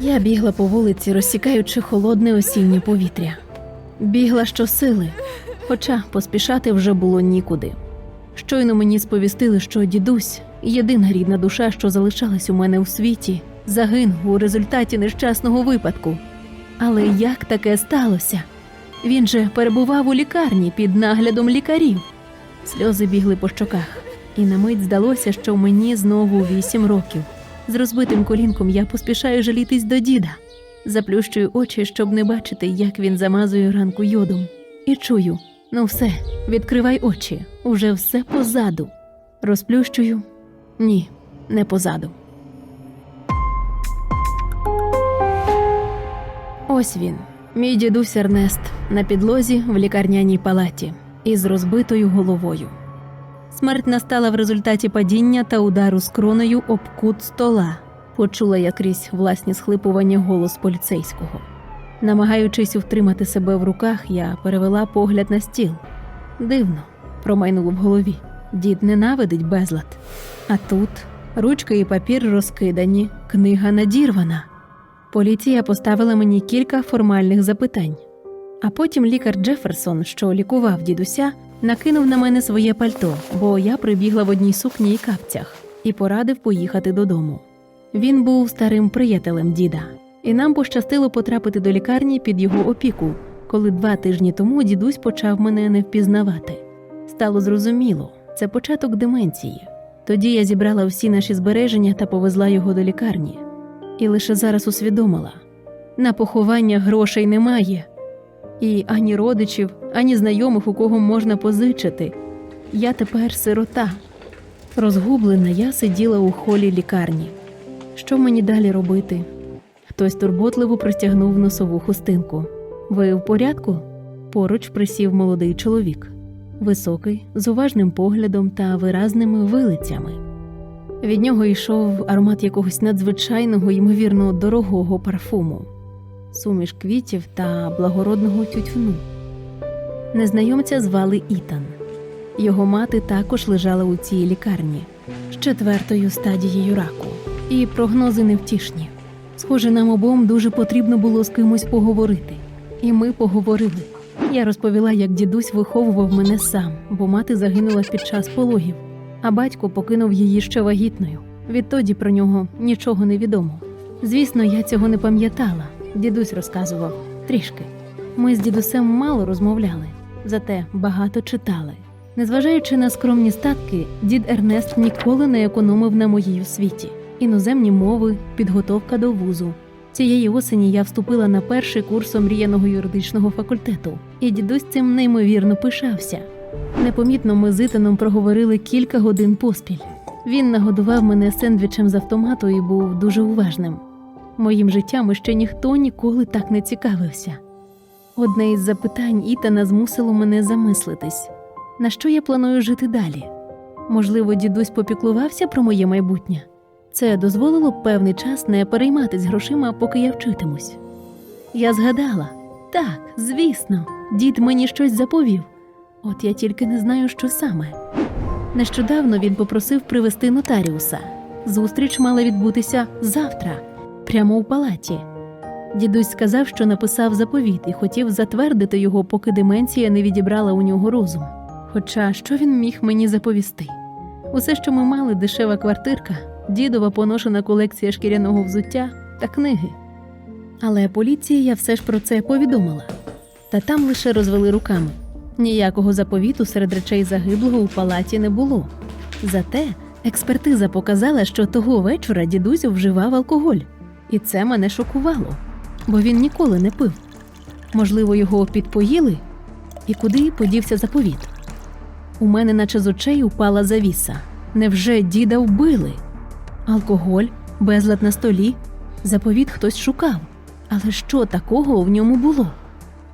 Я бігла по вулиці, розсікаючи холодне осіннє повітря. Бігла щосили, хоча поспішати вже було нікуди. Щойно мені сповістили, що дідусь, єдина рідна душа, що залишалась у мене у світі, загинув у результаті нещасного випадку. Але як таке сталося? Він же перебував у лікарні під наглядом лікарів. Сльози бігли по щоках, і на мить здалося, що мені знову вісім років. З розбитим колінком я поспішаю жалітись до діда. Заплющую очі, щоб не бачити, як він замазує ранку йодом. І чую: ну все, відкривай очі, уже все позаду. Розплющую ні, не позаду. Ось він, мій дідусь Ернест, на підлозі в лікарняній палаті із розбитою головою. Смерть настала в результаті падіння та удару з кроною об кут стола. Почула я крізь власні схлипування голос поліцейського. Намагаючись втримати себе в руках, я перевела погляд на стіл. Дивно, промайнуло в голові. Дід ненавидить безлад. А тут ручка і папір розкидані, книга надірвана. Поліція поставила мені кілька формальних запитань. А потім лікар Джеферсон, що лікував дідуся, накинув на мене своє пальто, бо я прибігла в одній сукні і капцях, і порадив поїхати додому. Він був старим приятелем діда, і нам пощастило потрапити до лікарні під його опіку, коли два тижні тому дідусь почав мене не впізнавати. Стало зрозуміло, це початок деменції. Тоді я зібрала всі наші збереження та повезла його до лікарні. І лише зараз усвідомила: на поховання грошей немає, і ані родичів, ані знайомих, у кого можна позичити. Я тепер сирота. Розгублена, я сиділа у холі лікарні. Що мені далі робити? Хтось турботливо простягнув носову хустинку. Ви в порядку? Поруч присів молодий чоловік, високий, з уважним поглядом та виразними вилицями. Від нього йшов аромат якогось надзвичайного, ймовірно, дорогого парфуму, суміш квітів та благородного тютюну. Незнайомця звали Ітан. Його мати також лежала у цій лікарні з четвертою стадією раку, і прогнози невтішні. Схоже, нам обом дуже потрібно було з кимось поговорити. І ми поговорили. Я розповіла, як дідусь виховував мене сам, бо мати загинула під час пологів, а батько покинув її ще вагітною. Відтоді про нього нічого не відомо. Звісно, я цього не пам'ятала. Дідусь розказував трішки. Ми з дідусем мало розмовляли, зате багато читали. Незважаючи на скромні статки, дід Ернест ніколи не економив на моїй освіті. Іноземні мови, підготовка до вузу. Цієї осені я вступила на перший курс омріяного юридичного факультету, і дідусь цим неймовірно пишався. Непомітно ми з Ітаном проговорили кілька годин поспіль. Він нагодував мене сендвічем з автомату і був дуже уважним. Моїм життям ще ніхто ніколи так не цікавився. Одне із запитань Ітана змусило мене замислитись, на що я планую жити далі. Можливо, дідусь попіклувався про моє майбутнє. Це дозволило б певний час не перейматись грошима, поки я вчитимусь. Я згадала так, звісно, дід мені щось заповів. От я тільки не знаю, що саме. Нещодавно він попросив привезти нотаріуса. Зустріч мала відбутися завтра, прямо у палаті. Дідусь сказав, що написав заповіт і хотів затвердити його, поки деменція не відібрала у нього розум. Хоча що він міг мені заповісти? Усе, що ми мали, дешева квартирка, дідова поношена колекція шкіряного взуття та книги. Але поліції я все ж про це повідомила. Та там лише розвели руками. Ніякого заповіту серед речей загиблого у палаті не було. Зате експертиза показала, що того вечора дідусь вживав алкоголь, і це мене шокувало, бо він ніколи не пив. Можливо, його підпоїли, і куди подівся заповіт. У мене, наче з очей, упала завіса. Невже діда вбили? Алкоголь, безлад на столі, заповіт хтось шукав. Але що такого в ньому було?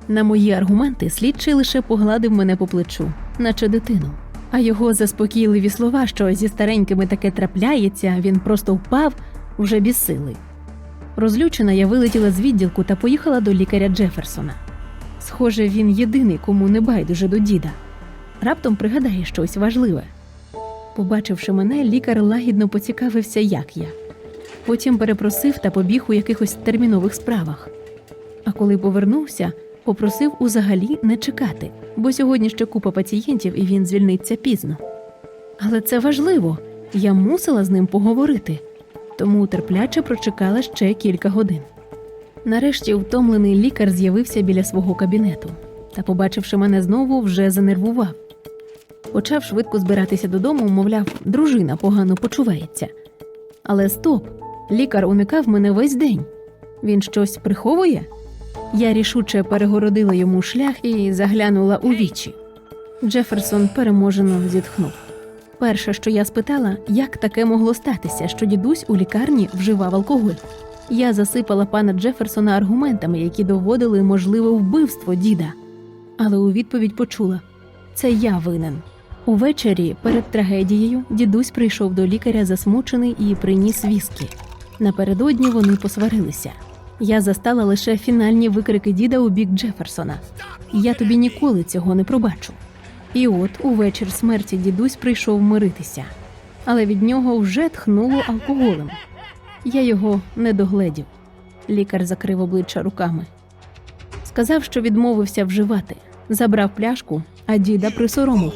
На мої аргументи слідчий лише погладив мене по плечу, наче дитину. А його заспокійливі слова, що зі старенькими таке трапляється, він просто впав вже без сили. Розлючена, я вилетіла з відділку та поїхала до лікаря Джеферсона. Схоже, він єдиний, кому не байдуже до діда. Раптом пригадає щось важливе. Побачивши мене, лікар лагідно поцікавився, як я. Потім перепросив та побіг у якихось термінових справах. А коли повернувся, попросив узагалі не чекати, бо сьогодні ще купа пацієнтів і він звільниться пізно. Але це важливо, я мусила з ним поговорити, тому терпляче прочекала ще кілька годин. Нарешті втомлений лікар з'явився біля свого кабінету та, побачивши мене знову, вже занервував. Почав швидко збиратися додому, мовляв, дружина погано почувається. Але стоп, лікар уникав мене весь день. Він щось приховує? Я рішуче перегородила йому шлях і заглянула у вічі. Джеферсон переможено зітхнув. Перше, що я спитала, як таке могло статися, що дідусь у лікарні вживав алкоголь. Я засипала пана Джеферсона аргументами, які доводили можливе вбивство діда. Але у відповідь почула це я винен. Увечері перед трагедією дідусь прийшов до лікаря засмучений і приніс віскі. Напередодні вони посварилися. Я застала лише фінальні викрики діда у бік Джеферсона. Я тобі ніколи цього не пробачу. І от увечір смерті дідусь прийшов миритися, але від нього вже тхнуло алкоголем. Я його не догледів. Лікар закрив обличчя руками. Сказав, що відмовився вживати, забрав пляшку, а діда присоромив.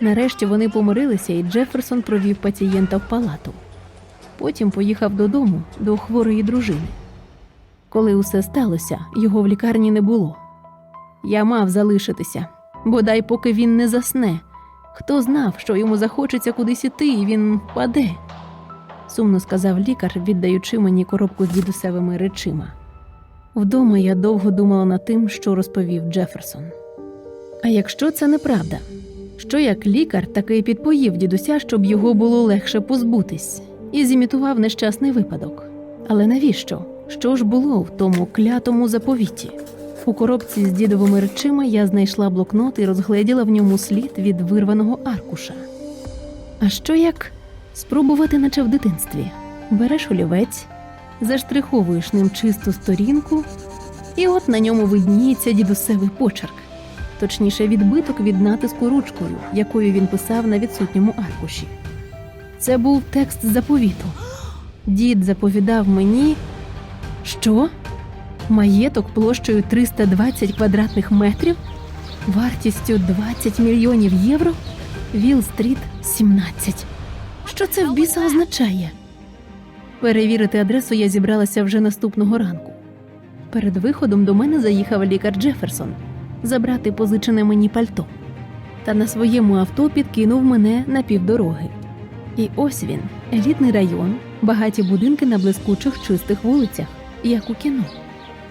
Нарешті вони помирилися, і Джеферсон провів пацієнта в палату. Потім поїхав додому до хворої дружини. Коли усе сталося, його в лікарні не було. Я мав залишитися, бодай поки він не засне. Хто знав, що йому захочеться кудись іти, і він впаде, сумно сказав лікар, віддаючи мені коробку з дідусевими речима. Вдома я довго думала над тим, що розповів Джеферсон. А якщо це неправда, що як лікар таки підпоїв дідуся, щоб його було легше позбутись, і зімітував нещасний випадок. Але навіщо? Що ж було в тому клятому заповіті? У коробці з дідовими речима я знайшла блокнот і розгледіла в ньому слід від вирваного аркуша. А що як спробувати, наче в дитинстві? Береш олівець, заштриховуєш ним чисту сторінку, і от на ньому видніється дідусевий почерк, точніше, відбиток від натиску ручкою, якою він писав на відсутньому аркуші. Це був текст заповіту. Дід заповідав мені, що маєток площею 320 квадратних метрів, вартістю 20 мільйонів євро, Віл-стріт 17. Що це в біса означає? Перевірити адресу я зібралася вже наступного ранку. Перед виходом до мене заїхав лікар Джеферсон забрати позичене мені пальто. Та на своєму авто підкинув мене на півдороги. І ось він, елітний район, багаті будинки на блискучих чистих вулицях, як у кіно.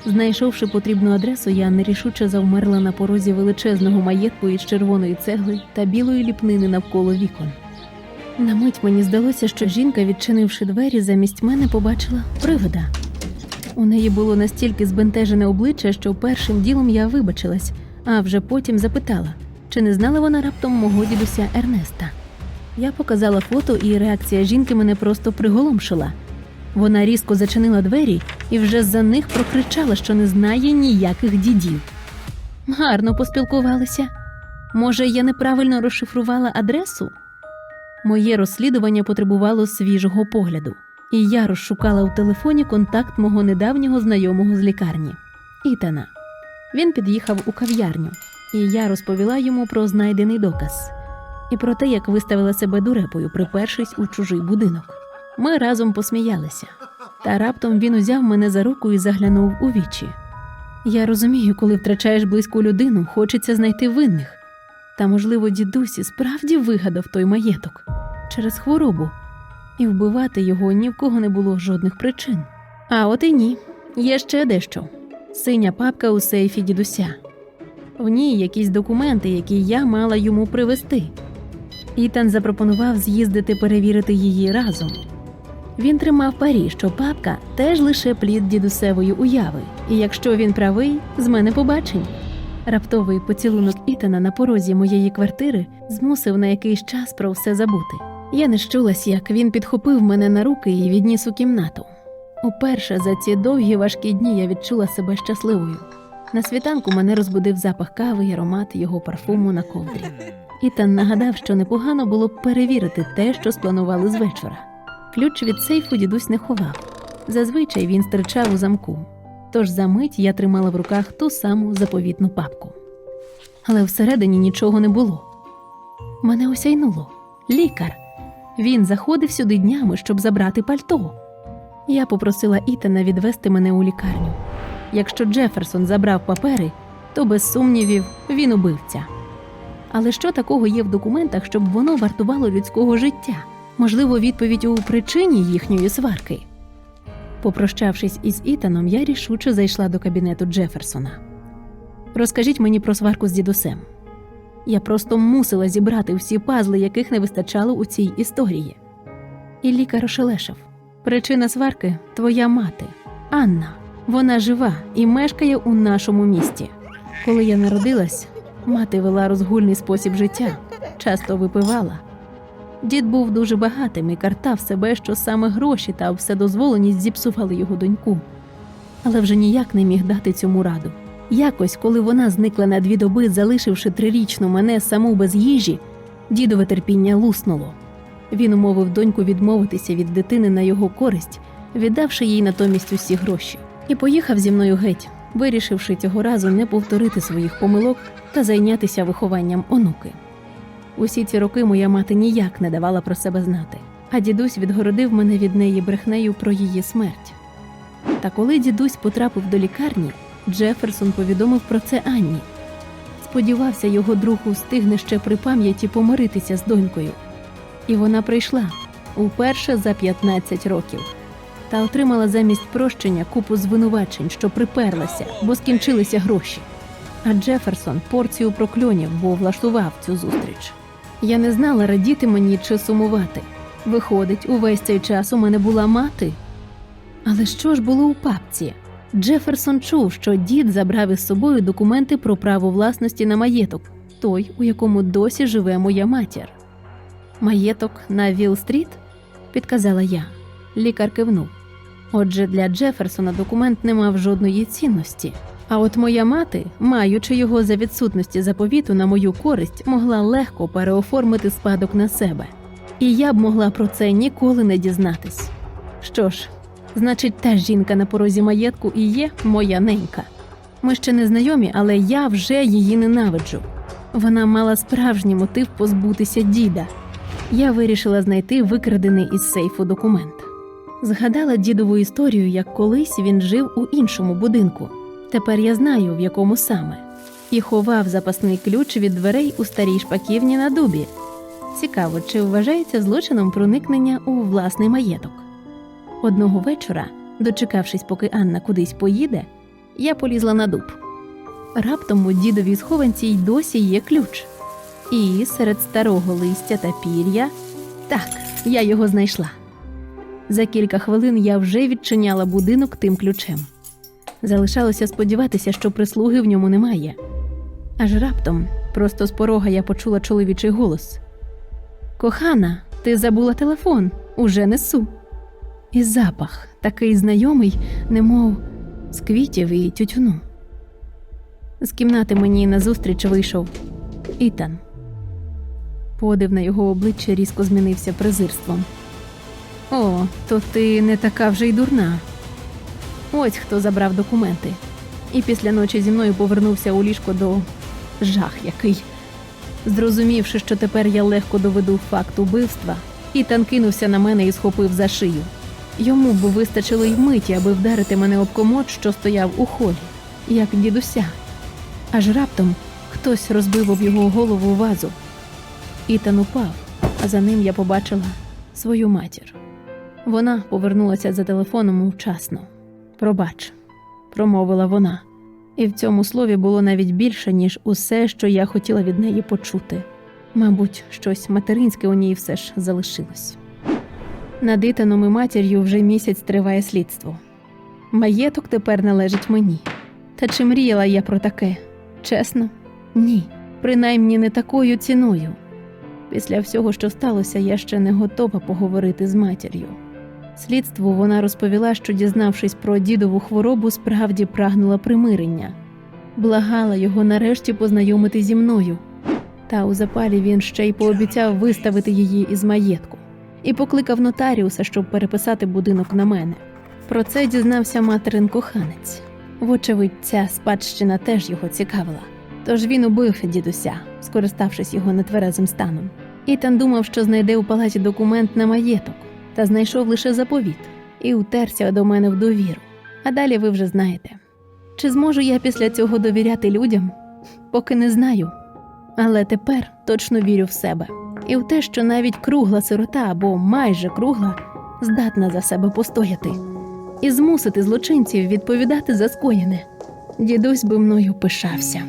Знайшовши потрібну адресу, я нерішуче завмерла на порозі величезного маєтку із червоної цегли та білої ліпнини навколо вікон. На мить мені здалося, що жінка, відчинивши двері, замість мене побачила привида. У неї було настільки збентежене обличчя, що першим ділом я вибачилась, а вже потім запитала, чи не знала вона раптом мого дідуся Ернеста. Я показала фото, і реакція жінки мене просто приголомшила. Вона різко зачинила двері і вже за них прокричала, що не знає ніяких дідів. Гарно поспілкувалися. Може, я неправильно розшифрувала адресу? Моє розслідування потребувало свіжого погляду, і я розшукала у телефоні контакт мого недавнього знайомого з лікарні Ітана. Він під'їхав у кав'ярню, і я розповіла йому про знайдений доказ і про те, як виставила себе дурепою, припершись у чужий будинок. Ми разом посміялися, та раптом він узяв мене за руку і заглянув у вічі. Я розумію, коли втрачаєш близьку людину, хочеться знайти винних. Та, можливо, дідусь і справді вигадав той маєток через хворобу, і вбивати його ні в кого не було жодних причин. А от і ні, є ще дещо синя папка у сейфі дідуся. В ній якісь документи, які я мала йому привезти. Ітан запропонував з'їздити перевірити її разом. Він тримав парі, що папка теж лише плід дідусевої уяви, і якщо він правий, з мене побачень. Раптовий поцілунок Ітана на порозі моєї квартири змусив на якийсь час про все забути. Я не щулась, як він підхопив мене на руки і відніс у кімнату. Уперше за ці довгі важкі дні я відчула себе щасливою. На світанку мене розбудив запах кави і аромат його парфуму на ковдрі. Ітан нагадав, що непогано було перевірити те, що спланували з вечора. Ключ від сейфу дідусь не ховав. Зазвичай він стирчав у замку. Тож за мить я тримала в руках ту саму заповітну папку. Але всередині нічого не було. Мене осяйнуло. Лікар. Він заходив сюди днями, щоб забрати пальто. Я попросила Ітана відвести мене у лікарню. Якщо Джеферсон забрав папери, то без сумнівів він убивця. Але що такого є в документах, щоб воно вартувало людського життя? Можливо, відповідь у причині їхньої сварки. Попрощавшись із Ітаном, я рішуче зайшла до кабінету Джеферсона. Розкажіть мені про сварку з дідусем. Я просто мусила зібрати всі пазли, яких не вистачало у цій історії. І лікар ошелешив. Причина сварки твоя мати, Анна. Вона жива і мешкає у нашому місті. Коли я народилась, мати вела розгульний спосіб життя, часто випивала. Дід був дуже багатим і картав себе, що саме гроші та вседозволеність зіпсували його доньку. Але вже ніяк не міг дати цьому раду. Якось, коли вона зникла на дві доби, залишивши трирічну мене саму без їжі, дідове терпіння луснуло. Він умовив доньку відмовитися від дитини на його користь, віддавши їй натомість усі гроші, і поїхав зі мною геть, вирішивши цього разу не повторити своїх помилок та зайнятися вихованням онуки. Усі ці роки моя мати ніяк не давала про себе знати, а дідусь відгородив мене від неї брехнею про її смерть. Та коли дідусь потрапив до лікарні, Джеферсон повідомив про це Анні. Сподівався, його друг устигне ще при пам'яті помиритися з донькою. І вона прийшла уперше за 15 років та отримала замість прощення купу звинувачень, що приперлася, бо скінчилися гроші. А Джеферсон порцію прокльонів, бо влаштував цю зустріч. Я не знала, радіти мені чи сумувати. Виходить, увесь цей час у мене була мати. Але що ж було у папці? Джеферсон чув, що дід забрав із собою документи про право власності на маєток, той, у якому досі живе моя матір. Маєток на Віл-стріт? підказала я. Лікар кивнув. Отже, для Джеферсона документ не мав жодної цінності. А от моя мати, маючи його за відсутності заповіту на мою користь, могла легко переоформити спадок на себе. І я б могла про це ніколи не дізнатись. Що ж, значить, та жінка на порозі маєтку і є моя ненька. Ми ще не знайомі, але я вже її ненавиджу. Вона мала справжній мотив позбутися діда. Я вирішила знайти викрадений із сейфу документ. Згадала дідову історію, як колись він жив у іншому будинку. Тепер я знаю, в якому саме, і ховав запасний ключ від дверей у старій шпаківні на дубі. Цікаво, чи вважається злочином проникнення у власний маєток. Одного вечора, дочекавшись, поки Анна кудись поїде, я полізла на дуб. Раптом у дідовій схованці й досі є ключ. І серед старого листя та пір'я так, я його знайшла. За кілька хвилин я вже відчиняла будинок тим ключем. Залишалося сподіватися, що прислуги в ньому немає. Аж раптом, просто з порога я почула чоловічий голос: Кохана, ти забула телефон, уже несу. І запах такий знайомий, немов з квітів і тютюну. З кімнати мені назустріч вийшов Ітан. Подив на його обличчя різко змінився презирством. О, то ти не така вже й дурна. Ось хто забрав документи. І після ночі зі мною повернувся у ліжко до жах який. Зрозумівши, що тепер я легко доведу факт убивства, Ітан кинувся на мене і схопив за шию. Йому б вистачило й миті, аби вдарити мене об комод, що стояв у холі, як дідуся. Аж раптом хтось розбив об його голову вазу. Ітан упав, а за ним я побачила свою матір. Вона повернулася за телефоном вчасно. Пробач, промовила вона, і в цьому слові було навіть більше, ніж усе, що я хотіла від неї почути. Мабуть, щось материнське у ній все ж залишилось. Над Ітаном матір'ю вже місяць триває слідство. Маєток тепер належить мені. Та чи мріяла я про таке? Чесно? Ні, принаймні не такою ціною. Після всього, що сталося, я ще не готова поговорити з матір'ю. Слідству вона розповіла, що, дізнавшись про дідову хворобу, справді прагнула примирення, благала його нарешті познайомити зі мною. Та у запалі він ще й пообіцяв виставити її із маєтку. і покликав нотаріуса, щоб переписати будинок на мене. Про це дізнався материн коханець. Вочевидь, ця спадщина теж його цікавила. Тож він убив дідуся, скориставшись його нетверезим станом. Ітан думав, що знайде у палаті документ на маєток, та знайшов лише заповіт і утерся до мене в довіру. А далі ви вже знаєте. Чи зможу я після цього довіряти людям? Поки не знаю. Але тепер точно вірю в себе і в те, що навіть кругла сирота або майже кругла здатна за себе постояти і змусити злочинців відповідати за скоєне. Дідусь би мною пишався.